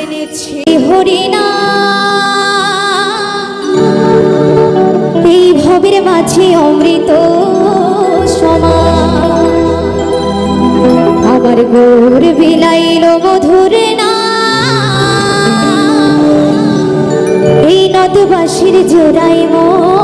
এনেছে হরিণা। এই ভবের মাঝে অমৃত সমা আমার গোর বিলাইল মধুর না। এই নদবাসীর জোড়াই মন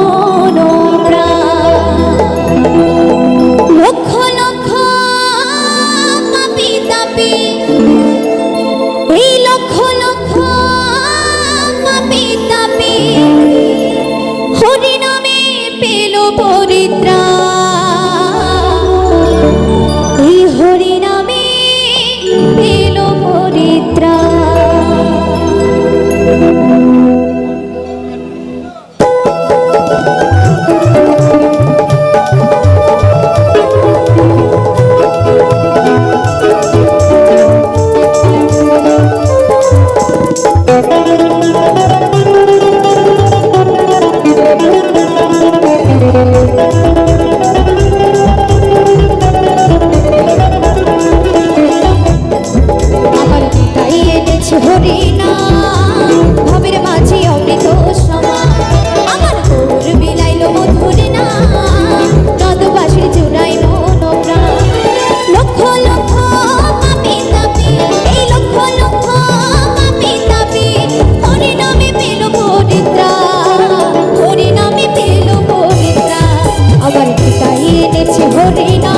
Corina.